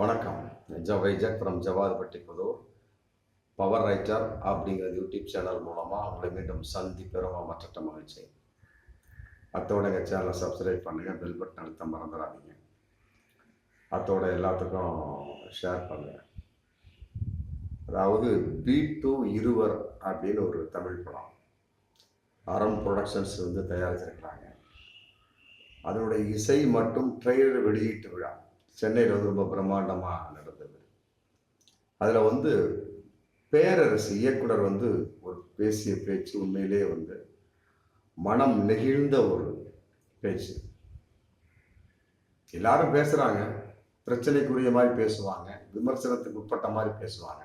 வணக்கம். ஜ வைஜக் from Javadhupatti Puthur. Power writer அப்படிங்கிற யூடியூப் சேனல் மூலமாக உங்களை மீண்டும் சந்திப்பெறும் மற்ற மகிழ்ச்சி. அத்தோட எங்கள் சேனலை சப்ஸ்கிரைப் பண்ணுங்கள் பெல் பட்டன் அழுத்த மறந்துடாதீங்க. அத்தோட எல்லாத்துக்கும் ஷேர் பண்ணுங்கள் அதாவது பி டூ இருவர் அப்படின்னு ஒரு தமிழ் படம். அறம் ப்ரொடக்ஷன்ஸ் வந்து தயாரிச்சிருக்கிறாங்க. அதனுடைய இசை மற்றும் ட்ரெய்லர் வெளியீட்டு விழா. சென்னையில் வந்து ரொம்ப பிரம்மாண்டமாக நடந்தது. அதில் வந்து பேரரசு இயக்குனர் வந்து ஒரு பேசிய பேச்சு உண்மையிலே வந்து மனம் நெகிழ்ந்த ஒரு பேச்சு. எல்லாரும் பேசுகிறாங்க பிரச்சனைக்குரிய மாதிரி பேசுவாங்க. விமர்சனத்துக்கு உட்பட்ட மாதிரி பேசுவாங்க.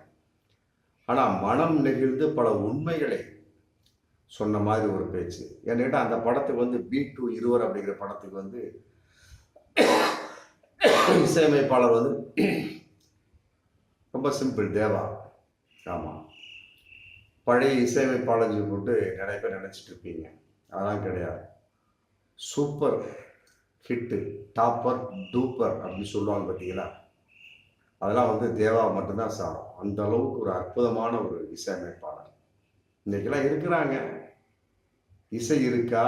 ஆனால் மனம் நெகிழ்ந்து பல உண்மைகளை சொன்ன மாதிரி ஒரு பேச்சு. ஏன்னா அந்த படத்துக்கு வந்து பி டூ இருவர் அப்படிங்கிற படத்துக்கு வந்து இசையமைப்பாளர் வந்து ரொம்ப சிம்பிள் தேவா. ஆமாம் பழைய இசையமைப்பாளர் போட்டு நிறைய பேர் நினச்சிட்டு இருப்பீங்க அதெல்லாம் கிடையாது. சூப்பர் ஹிட்டு டாப்பர் டூப்பர் அப்படின்னு சொல்லுவாங்க பார்த்தீங்களா? அதெல்லாம் வந்து தேவா மட்டும்தான் சாரம். அந்த அளவுக்கு ஒரு அற்புதமான ஒரு இசையமைப்பாளர். இன்றைக்கெல்லாம் இருக்கிறாங்க. இசை இருக்கா?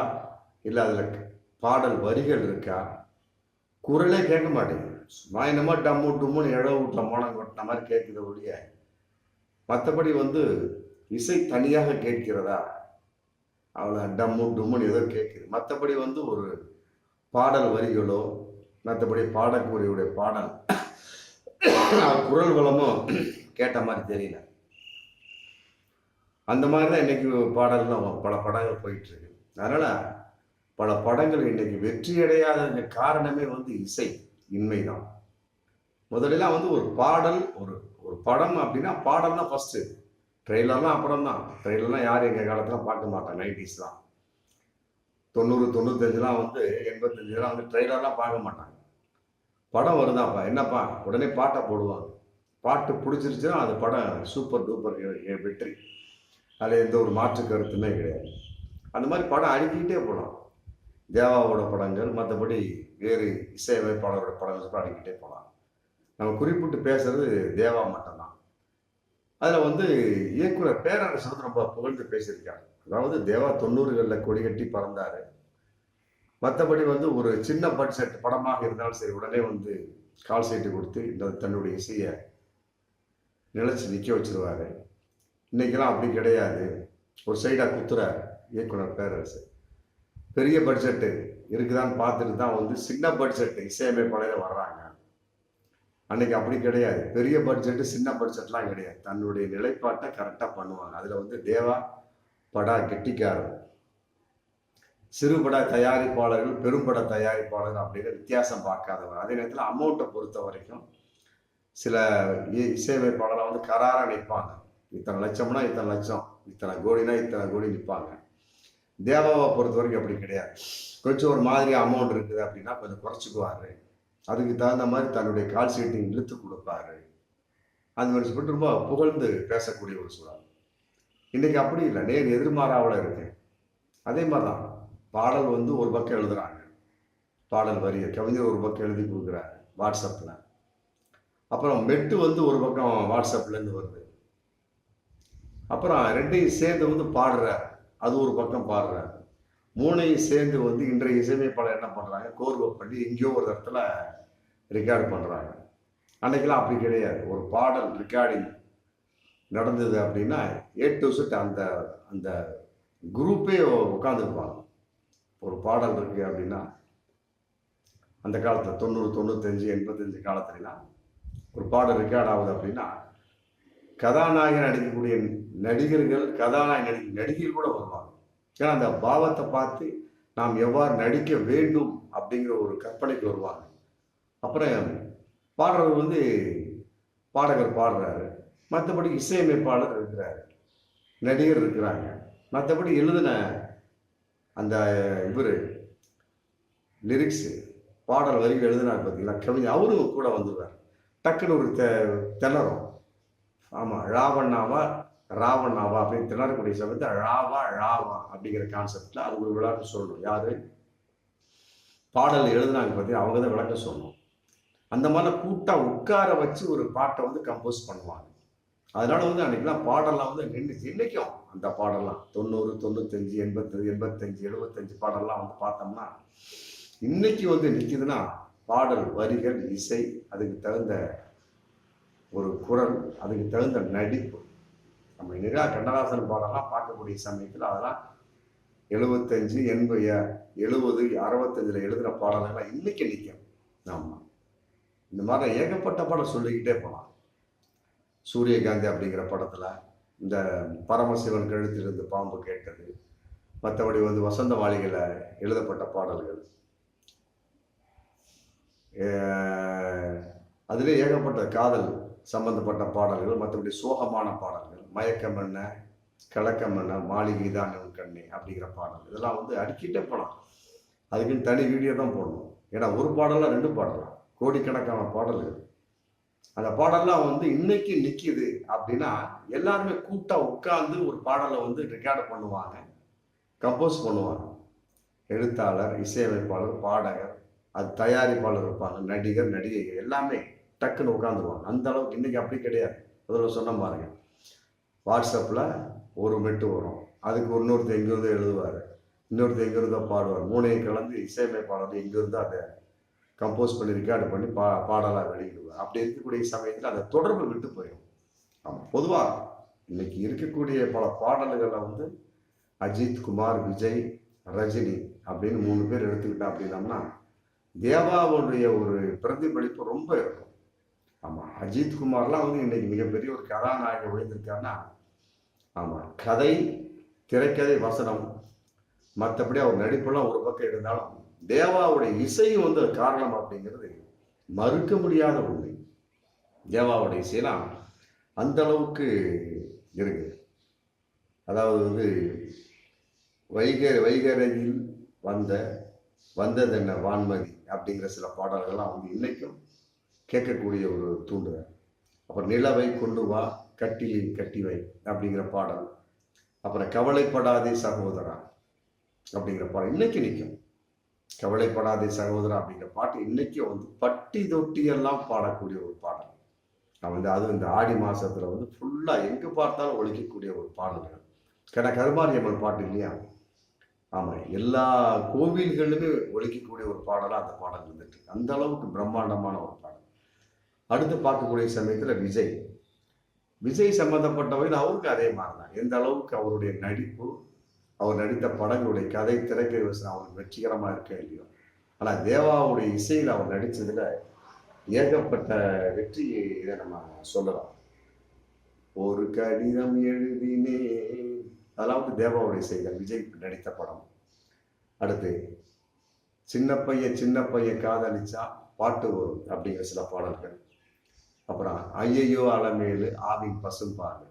இல்லை அதில் பாடல் வரிகள் இருக்கா? குரலே கேட்க மாட்டேங்குது. நான் என்னமோ டம்மு டும்முன்னு இட வீட்டில் மோனம் கொட்டின மாதிரி கேட்குது ஒழிய மற்றபடி வந்து இசை தனியாக கேட்கிறதா? அவளை டம்மு டும்முன்னு ஏதோ கேட்குது. மற்றபடி வந்து ஒரு பாடல் வரிகளோ மற்றபடி பாடக்கூடியவுடைய பாடல் குரல் வளமும் கேட்ட மாதிரி தெரியல. அந்த மாதிரி தான் இன்னைக்கு பாடல்லாம் பல படங்கள் போயிட்டு இருக்கு அதனால பல படங்கள் இன்னைக்கு வெற்றி அடையாத காரணமே வந்து இசை. இன்மைதான். முதலெல்லாம் வந்து ஒரு பாடல் ஒரு ஒரு படம் அப்படின்னா பாடல் தான் ஃபஸ்ட்டு ட்ரெய்லர்லாம் அப்புறம் தான். ட்ரெய்லர்லாம் யார் எங்கள் காலத்தில் பார்க்க மாட்டாங்க நைன்டிஸ் தான் தொண்ணூறு தொண்ணூத்தஞ்சுலாம் வந்து எண்பத்தஞ்சுலாம் வந்து ட்ரெய்லர்லாம் பார்க்க மாட்டாங்க. படம் வருதாப்பா? என்னப்பா? உடனே பாட்டை போடுவாங்க. பாட்டு பிடிச்சிருச்சுன்னா அது படம் சூப்பர் டூப்பர் வெற்றி. அதில் எந்த ஒரு மாற்று கருத்துமே கிடையாது. அந்த மாதிரி படம் அடுக்கிக்கிட்டே போகலாம். தேவாவோட படங்கள் மற்றபடி வேறு இசையமைப்பாளரோட படங்கள் கூட அடிக்கிட்டே போகலாம். நம்ம குறிப்பிட்டு பேசுறது தேவா மட்டும்தான். அதில் வந்து இயக்குனர் பேரரசு வந்து ரொம்ப புகழ்ந்து பேசியிருக்காங்க அதாவது தேவா தொண்ணூறுகளில் கொடி கட்டி பறந்தார். மற்றபடி வந்து ஒரு சின்ன பட்ஜெட் படமாக இருந்தாலும் சரி உடனே வந்து கால் சீட்டு கொடுத்து இந்த தன்னுடைய இசையை நிலச்சி நிற்க வச்சிருவாரு. இன்றைக்கெல்லாம் அப்படி கிடையாது. ஒரு சைடாக குத்துறார் இயக்குனர் பேரரசு பெரிய பட்ஜெட்டு இருக்குதான்னு பார்த்துட்டு தான் வந்து சின்ன பட்ஜெட்டு இசையமைப்பாளையில் வர்றாங்க. அன்னைக்கு அப்படி கிடையாது. பெரிய பட்ஜெட்டு சின்ன பட்ஜெட்லாம் கிடையாது. தன்னுடைய நிலைப்பாட்டை கரெக்டாக பண்ணுவாங்க. அதில் வந்து தேவா படா கெட்டிக்காரர். சிறுபட தயாரிப்பாளர்கள் பெரும்பட தயாரிப்பாளர்கள் அப்படிங்கிற வித்தியாசம் பார்க்காதவர். அதே நேரத்தில் அமௌண்ட்டை பொறுத்த வரைக்கும் சில இசையமைப்பாளராக வந்து கராராக நிற்பாங்க இத்தனை லட்சம்னா இத்தனை லட்சம். இத்தனை கோடினா இத்தனை கோடி நிற்பாங்க தேவாவை பொறுத்த வரைக்கும் அப்படி கிடையாது. கொஞ்சம் ஒரு மாதிரி அமௌண்ட் இருக்குது அப்படின்னா கொஞ்சம் குறைச்சிக்குவாரு. அதுக்கு தகுந்த மாதிரி தன்னுடைய கால் சீட்டிங் இழுத்து கொடுப்பாரு. அந்த மாதிரி சொல்லிட்டு ரொம்ப புகழ்ந்து பேசக்கூடிய ஒரு சூழல். இன்னைக்கு அப்படி இல்லை. நேர் எதிர்மாறாவில் இருக்கு. அதே மாதிரி தான் பாடல் வந்து ஒரு பக்கம் எழுதுறாங்க. பாடல் வரிய கவிஞர் ஒரு பக்கம் எழுதி கொடுக்குறாரு வாட்ஸ்அப்பில் அப்புறம் மெட்டு வந்து ஒரு பக்கம் வாட்ஸ்அப்லேருந்து வருது. அப்புறம் ரெண்டையும் சேர்ந்து வந்து பாடுறாரு. அது ஒரு பக்கம் பாடுறாரு மூணையும் சேர்ந்து வந்து இன்றைய இசையமைப்பாளர் என்ன பண்ணுறாங்க கோர்வை பண்ணி எங்கேயோ ஒரு இடத்துல ரெக்கார்டு பண்ணுறாங்க அன்றைக்கெல்லாம் அப்படி கிடையாது. ஒரு பாடல் ரெக்கார்டிங் நடந்தது அப்படின்னா ஏ டு செட் அந்த அந்த குரூப்பே உட்காந்துருப்பாங்க ஒரு பாடல் இருக்கு அப்படின்னா அந்த காலத்தில் தொண்ணூறு தொண்ணூத்தஞ்சு எண்பத்தஞ்சு காலத்துலலாம் ஒரு பாடல் ரெக்கார்ட் ஆகுது அப்படின்னா கதாநாயகன் நடிக்கக்கூடிய நடிகர்கள் கதாநாயகன் நடிக்க நடிகர்கள் கூட வருவாங்க. ஏன்னா அந்த பாவத்தை பார்த்து நாம் எவ்வாறு நடிக்க வேண்டும் அப்படிங்கிற ஒரு கற்பனைக்கு வருவாங்க. அப்புறம் பாடுறவர் வந்து பாடகர் பாடுறாரு. மற்றபடி இசையமைப்பாளர் இருக்கிறார். நடிகர் இருக்கிறாங்க. மற்றபடி எழுதின அந்த இவர் லிரிக்ஸு பாடல் வரைக்கும் எழுதினார் பார்த்தீங்களா கவிஞர். அவரும் கூட வந்துடுவார் டக்குன்னு ஒரு தெ திணறும் ஆமாம் ராவண்ணாவா ராவண்ணாவா அப்படின்னு திணறக்கூடிய சமயத்தை ராவா ராவா அப்படிங்கிற கான்செப்டில் அது ஒரு விளையாட்டு சொல்லணும். யாரு? பாடல் எழுதுனாங்க பற்றி அவங்க தான் விளக்கம் சொல்லணும். அந்த மாதிரிலாம் கூட்டாக உட்கார வச்சு ஒரு பாட்டை வந்து கம்போஸ் பண்ணுவாங்க. அதனால வந்து அன்னைக்கெல்லாம் பாடலாம் வந்து நின்றுச்சு இன்னைக்கும் அந்த பாடலாம் தொண்ணூறு தொண்ணூத்தஞ்சு எண்பத்தஞ்சு எண்பத்தஞ்சு எழுபத்தஞ்சு பாடலாம் வந்து பார்த்தோம்னா இன்னைக்கு வந்து நிற்கிதுன்னா பாடல் வரிகள் இசை அதுக்கு தகுந்த ஒரு குரல் அதுக்கு தகுந்த நடிப்பு. நம்ம நிரா கண்ணதாசன் பாடலாம் பார்க்கக்கூடிய சமயத்தில் அதெல்லாம் எழுபத்தஞ்சு எண்பது எழுபது அறுபத்தஞ்சில் எழுதுகிற பாடல்கள்லாம் இன்னைக்கு நிற்கும் ஆமாம் இந்த மாதிரி ஏகப்பட்ட படம் சொல்லிக்கிட்டே போகலாம் சூரியகாந்தி அப்படிங்கிற படத்தில் இந்த பரமசிவன் கழுத்திலிருந்து பாம்பு கேட்டது மற்றபடி வந்து வசந்த மாளிகையில் எழுதப்பட்ட பாடல்கள். அதிலே ஏகப்பட்ட காதல் சம்பந்தப்பட்ட பாடல்கள் மற்றபடி சோகமான பாடல்கள் மயக்கம் என்ன கிழக்கம் என்ன மாளிகை தான் கண்ணே அப்படிங்கிற பாடல் இதெல்லாம் வந்து அடிக்கிட்டே போகலாம் அதுக்குன்னு தனி வீடியோ தான் போடணும். ஏன்னா ஒரு பாடலாம் ரெண்டு பாடலாம் கோடிக்கணக்கான பாடல்கள். அந்த பாடல்லாம் வந்து இன்னைக்கு நிற்கிது அப்படின்னா எல்லாருமே கூட்டாக உட்கார்ந்து ஒரு பாடலை வந்து ரெக்கார்டு பண்ணுவாங்க. கம்போஸ் பண்ணுவாங்க. எழுத்தாளர் இசையமைப்பாளர் பாடகர் அது தயாரிப்பாளர் இருப்பாங்க நடிகர் நடிகைகள் எல்லாமே. டக்குன்னு உட்காந்துருவாங்க அந்த அளவுக்கு இன்றைக்கி அப்படி கிடையாது. முதல்ல சொன்ன பாருங்க. வாட்ஸ்அப்பில் ஒரு மெட்டு வரும். அதுக்கு இன்னொருத்தர் எங்கேருந்து எழுதுவார். இன்னொருத்தர் எங்கிருந்தோ பாடுவார். மூணையும் கலந்து இசையமைப்பாளர் எங்கேருந்து அதை கம்போஸ் பண்ணி ரெக்கார்டு பண்ணி பா பாடலாக வெளியிடுவார். அப்படி இருக்கக்கூடிய சமயத்தில் அந்த தொடர்பு விட்டு போயிடும். ஆமாம் பொதுவாக இன்னைக்கு இருக்கக்கூடிய பல பாடல்களை வந்து அஜித் குமார் விஜய் ரஜினி அப்படின்னு மூணு பேர் எடுத்துக்கிட்டோம் அப்படின்னம்னா தேவாவுடைய ஒரு பிரதிபலிப்பு ரொம்ப இருக்கும். ஆமாம் அஜித் குமார்லாம் வந்து இன்றைக்கி மிகப்பெரிய ஒரு கதாநாயகன் விழுந்திருக்காருன்னா ஆமாம் கதை திரைக்கதை வசனம் மற்றபடி அவர் நடிப்பெல்லாம் ஒரு பக்கம் இருந்தாலும் தேவாவுடைய இசையும் வந்து காரணம் அப்படிங்கிறது மறுக்க முடியாத உண்மை. தேவாவுடைய இசையெல்லாம் அந்த அளவுக்கு இருக்கு. அதாவது வந்து வைகை வைகரையில் வந்த வந்ததென்ன வான்மதி அப்படிங்கிற சில பாடல்கள்லாம் வந்து இன்னைக்கும் கேட்கக்கூடிய ஒரு தூண்டுதல் அப்புறம் நிலவை கொண்டு வா கட்டிலில் கட்டி வை அப்படிங்கிற பாடல். அப்புறம் கவலைப்படாதே சகோதரா அப்படிங்கிற பாடல். இன்னைக்கு நிற்கும் கவலைப்படாதே சகோதரா அப்படிங்கிற பாட்டு இன்னைக்கும் வந்து பட்டி தொட்டி எல்லாம் பாடக்கூடிய ஒரு பாடல். நான் வந்து அதுவும் இந்த ஆடி மாசத்துல வந்து ஃபுல்லா எங்க பார்த்தாலும் ஒழிக்கக்கூடிய ஒரு பாடல்கள் ஏன்னா கருமாரியம்மன் பாட்டு இல்லையா? ஆமா எல்லா கோவில்களிலுமே ஒழிக்கக்கூடிய ஒரு பாடலாக அந்த பாடல் இருந்துட்டு அந்த அளவுக்கு பிரம்மாண்டமான ஒரு பாடல். அடுத்து பார்க்கக்கூடிய சமயத்தில் விஜய். விஜய் சம்பந்தப்பட்டவர்கள் அவருக்கு அதே மாதிரி தான் எந்த அளவுக்கு அவருடைய நடிப்பு அவர் நடித்த படங்களுடைய கதை திரைக்கை வசனம் அவருக்கு வெற்றிகரமாக இருக்க இல்லையோ. ஆனால் தேவாவுடைய இசையில் அவர் நடித்ததில் ஏகப்பட்ட வெற்றி இதை நம்ம சொல்லலாம். ஒரு கடிதம் எழுதினே அதெல்லாம் வந்து தேவாவுடைய இசைகள் விஜய் நடித்த படம். அடுத்து சின்ன பையன் சின்ன பையன் காதலிச்சா பாட்டு வரும் அப்படிங்கிற சில பாடல்கள். அப்புறம் ஐயையோ அலமேலு ஆவின் பசும்பாடு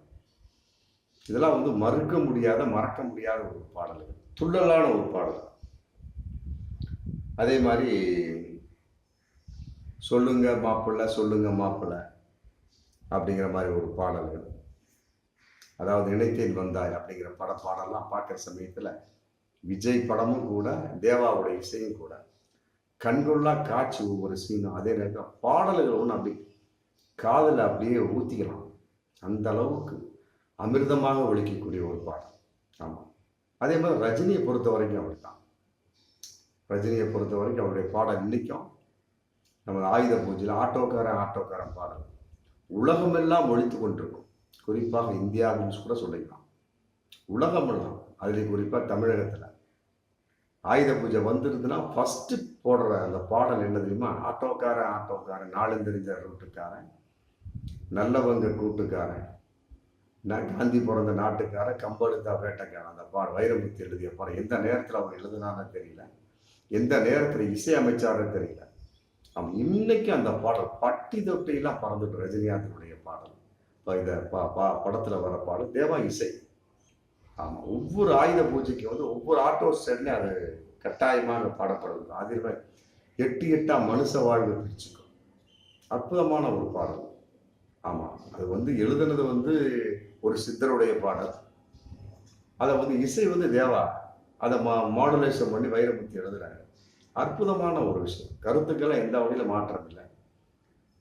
இதெல்லாம் வந்து மறுக்க முடியாத மறக்க முடியாத ஒரு பாடல்கள். துள்ளலான ஒரு பாடல். அதே மாதிரி சொல்லுங்க மாப்பிள்ளை சொல்லுங்க மாப்பிள்ளை அப்படிங்கிற மாதிரி ஒரு பாடல்கள். அதாவது இணைத்தேன் வந்தாய் அப்படிங்கிற பட பாடலாம் பார்க்குற சமயத்தில் விஜய் படமும் கூட தேவாவுடைய இசையும் கூட கண்கொள்ளா காட்சி ஒவ்வொரு சீனும் அதே நேரத்தில் பாடல்கள் ஒன்று அப்படி காதில் அப்படியே ஊற்றிக்கலாம் அந்த அளவுக்கு அமிர்தமாக ஒழிக்கக்கூடிய ஒரு பாடல் ஆமாம் அதே மாதிரி ரஜினியை பொறுத்த வரைக்கும் அப்படி தான் ரஜினியை பொறுத்த வரைக்கும் அவருடைய பாடல் இன்றைக்கும் நம்ம ஆயுத பூஜையில் ஆட்டோக்காரன் ஆட்டோக்காரன் பாடல். உலகமெல்லாம் ஒழித்து கொண்டிருக்கும். குறிப்பாக இந்தியாவின்னு கூட சொல்லிக்கலாம் உலகமெல்லாம். அதில் குறிப்பாக தமிழகத்தில். ஆயுத பூஜை வந்துருதுன்னா ஃபஸ்ட்டு போடுற அந்த பாடல் என்ன தெரியுமா? ஆட்டோக்காரன் ஆட்டோக்காரன் நாளுந்தெரிஞ்ச ரூட்டுக்காரன் நல்லவங்க கூட்டுக்காரன். நான் காந்தி பிறந்த நாட்டுக்காரன் கம்பெடுத்தா வேட்டைக்காரன். அந்த பாட வைரமுத்து எழுதிய பாடம் எந்த நேரத்தில் அவன் எழுதுனான்னு தெரியல. எந்த நேரத்தில் இசை அமைச்சாருன்னு தெரியல. அவன் இன்னைக்கு அந்த பாடல் பட்டி தொட்டியெல்லாம் பறந்துட்டு ரஜினிகாந்தனுடைய பாடல். இப்போ இந்த பா பா படத்தில் வர பாடல் தேவா இசை. ஆமாம் ஒவ்வொரு ஆயுத பூஜைக்கு வந்து ஒவ்வொரு ஆட்டோ ஸ்டேட்லேயும் அது கட்டாயமாக பாடப்படுது. அதில் எட்டு எட்டாக மனுஷ வாழ்வு பிரிச்சுக்கும். அற்புதமான ஒரு பாடல். ஆமாம் அது வந்து எழுதுனது வந்து ஒரு சித்தருடைய பாடல். அதை வந்து இசை வந்து தேவா அதை மா மாடுலேஷன் பண்ணி வைரமுத்தி எழுதுறாங்க அற்புதமான ஒரு விஷயம். கருத்துக்கெல்லாம் எந்த வகையில் மாற்றம் இல்லை.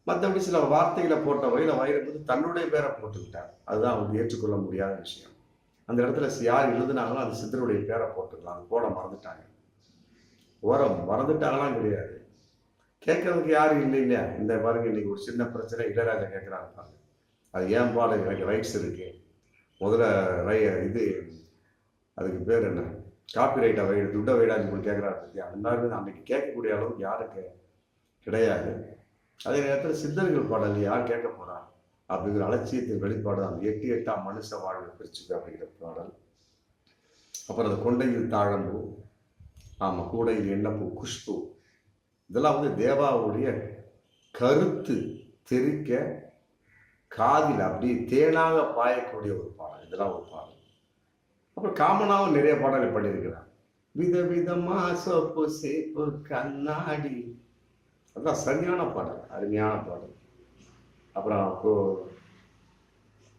மற்றபடி சில வார்த்தைகளை போட்ட வகையில் வைரமுத்து தன்னுடைய பேரை போட்டுக்கிட்டார். அதுதான் அவங்க ஏற்றுக்கொள்ள முடியாத விஷயம். அந்த இடத்துல யார் எழுதுனாங்களோ அது சித்தருடைய பேரை போட்டுக்கலாம். அது போட மறந்துட்டாங்க. உரம் மறந்துட்டாங்களாம் கிடையாது. கேட்கறதுக்கு யாரும் இல்லை இல்லையா இந்த பாருங்க இன்னைக்கு ஒரு சின்ன பிரச்சனை. இளையராஜா கேட்குறாங்க பாருங்க. அது ஏன் பாட எனக்கு ரைட்ஸ் இருக்கு. முதல்ல ரை இது அதுக்கு பேர் என்ன? காப்பி ரைட்டை வை துட்டை வைடான்னு சொல்லி கேட்குறாரு பற்றி அந்த மாதிரி அன்னைக்கு கேட்கக்கூடிய அளவுக்கு யாருக்கு கிடையாது. அதே நேரத்தில் சித்தர்கள் பாடல் யார் கேட்க போகிறா அப்படிங்கிற அலட்சியத்தின் வெளிப்பாடு அந்த எட்டு எட்டாம் மனுஷ வாழ்வு பிரிச்சுக்கு அப்படிங்கிற பாடல். அப்புறம் அந்த கொண்டையில் தாழம்பு. ஆமாம் கூடையில் எண்ணப்பூ குஷ்பு. இதெல்லாம் வந்து தேவாவுடைய கருத்து தெரிக்க காதில் அப்படியே தேனாக பாயக்கூடிய ஒரு பாடல். இதெல்லாம் ஒரு பாடல். அப்புறம் காமனாகவும் நிறைய பாடல்கள் பண்ணியிருக்கிறார். விதவிதமா சோப்பு சேப்பு கண்ணாடி. அதான் சரியான பாடல் அருமையான பாடல். அப்புறம் அப்போ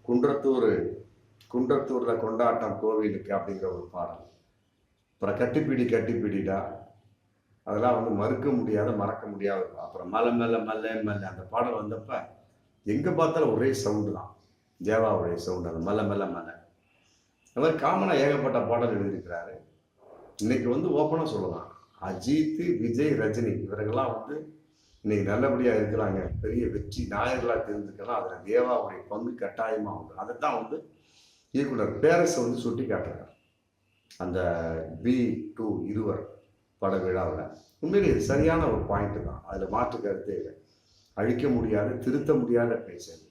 குன்றத்தூர் குன்றத்தூரில் கொண்டாட்டம் கோவிலுக்கு அப்படிங்கிற ஒரு பாடல். அப்புறம் கட்டிப்பிடி கட்டிப்பிடிடா. அதெல்லாம் வந்து மறுக்க முடியாத மறக்க முடியாத அப்புறம் மலை மேல மல்ல மல்ல அந்த பாடல் வந்தப்ப எங்கே பார்த்தாலும் ஒரே சவுண்டு தான். தேவாவுடைய சவுண்டு அந்த மலை மேல மலை. அது மாதிரி காமனாக ஏகப்பட்ட பாடல் எழுதியிருக்கிறாரு. இன்னைக்கு வந்து ஓப்பனாக சொல்லலாம். அஜித் விஜய் ரஜினி இவர்கள்லாம் வந்து இன்னைக்கு நல்லபடியாக இருக்கிறாங்க. பெரிய வெற்றி நாயர்களாக தெரிஞ்சுக்கலாம் அதில் தேவாவுடைய பங்கு கட்டாயமாக உண்டு. தான் வந்து இயக்குனர் பேரஸ் வந்து சுட்டி காட்டுறார் அந்த பி டூ இருவர். பட விழாவில் உண்மையிலே இது சரியான ஒரு பாயிண்ட் தான். அதில் மாற்று கருத்தே இல்லை. அழிக்க முடியாத திருத்த முடியாத பேச்சு அது.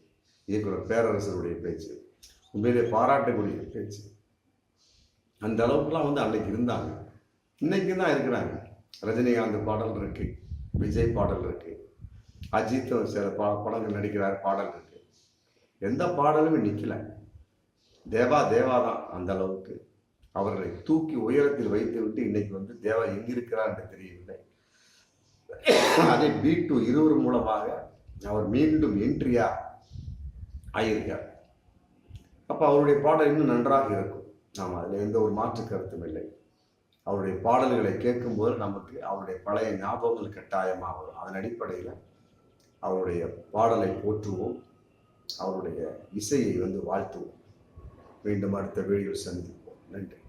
இயக்குனர் பேரரசருடைய பேச்சு. உண்மையிலே பாராட்டக்கூடிய பேச்சு. அந்த அளவுக்குலாம் வந்து அன்னைக்கு இருந்தாங்க. இன்னைக்கு தான் இருக்கிறாங்க. ரஜினிகாந்த் பாடல் இருக்கு விஜய் பாடல் இருக்கு அஜித் சில பா படங்கள் நடிக்கிறார் பாடல் இருக்கு. எந்த பாடலுமே நிற்கல தேவா தேவா தான் அந்த அளவுக்கு. அவர்களை தூக்கி உயரத்தில் வைத்துவிட்டு இன்னைக்கு வந்து தேவா எங்கிருக்கிறார் என்று தெரியவில்லை. அதே பி டூ இருவர் மூலமாக அவர் மீண்டும் என்ட்ரியா ஆயிருக்கார் அப்போ அவருடைய பாடல் இன்னும் நன்றாக இருக்கும். நாம் அதில் எந்த ஒரு மாற்று கருத்தும் இல்லை. அவருடைய பாடல்களை கேட்கும்போது நமக்கு அவருடைய பழைய ஞாபகங்கள் கட்டாயமாக வரும். அதன் அடிப்படையில் அவருடைய பாடலை போற்றுவோம். அவருடைய இசையை வந்து வாழ்த்துவோம். மீண்டும் அடுத்த வீடியோ சந்திப்போம். நன்றி.